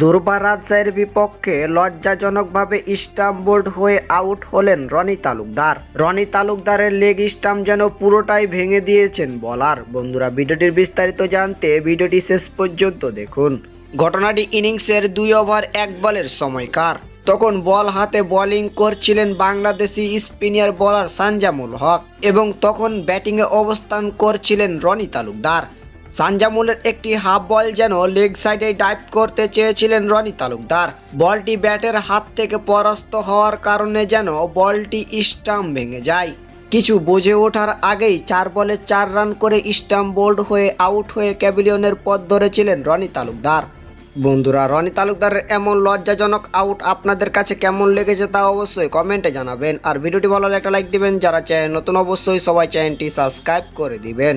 দুর্বার রাজশাহীর বিপক্ষে লজ্জাজনকভাবে স্টাম্প বোল্ড হয়ে আউট হলেন রনি তালুকদার। রনি তালুকদারের লেগ স্টাম্প যেন পুরোটাই ভেঙে দিয়েছেন বলার। বন্ধুরা, ভিডিওটির বিস্তারিত জানতে ভিডিওটি শেষ পর্যন্ত দেখুন। ঘটনাটি ইনিংসের দুই ওভার, এক বলের সময়কার। তখন বল হাতে বোলিং করছিলেন বাংলাদেশি স্পিনিয়ার বলার সানজামুল হক এবং তখন ব্যাটিংয়ে অবস্থান করছিলেন রনি তালুকদার। সানজামুলের একটি হাফ বল যেন লেগ সাইডে ডাইভ করতে চেয়েছিলেন রনি তালুকদার। বলটি ব্যাটের হাত থেকে পরাস্ত হওয়ার কারণে যেন বলটি স্টাম্প ভেঙে যায়। কিছু বুঝে ওঠার আগেই চার বলে চার রান করে স্টাম্প বোল্ড হয়ে আউট হয়ে ক্যাবিলিয়নের পথ ধরেছিলেন রনি তালুকদার। বন্ধুরা, রনি তালুকদারের এমন লজ্জাজনক আউট আপনাদের কাছে কেমন লেগেছে তা অবশ্যই কমেন্টে জানাবেন। আর ভিডিওটি ভালো লাগলে একটা লাইক দিবেন। যারা চায় নতুন, অবশ্যই সবাই চ্যানেলটি সাবস্ক্রাইব করে দিবেন।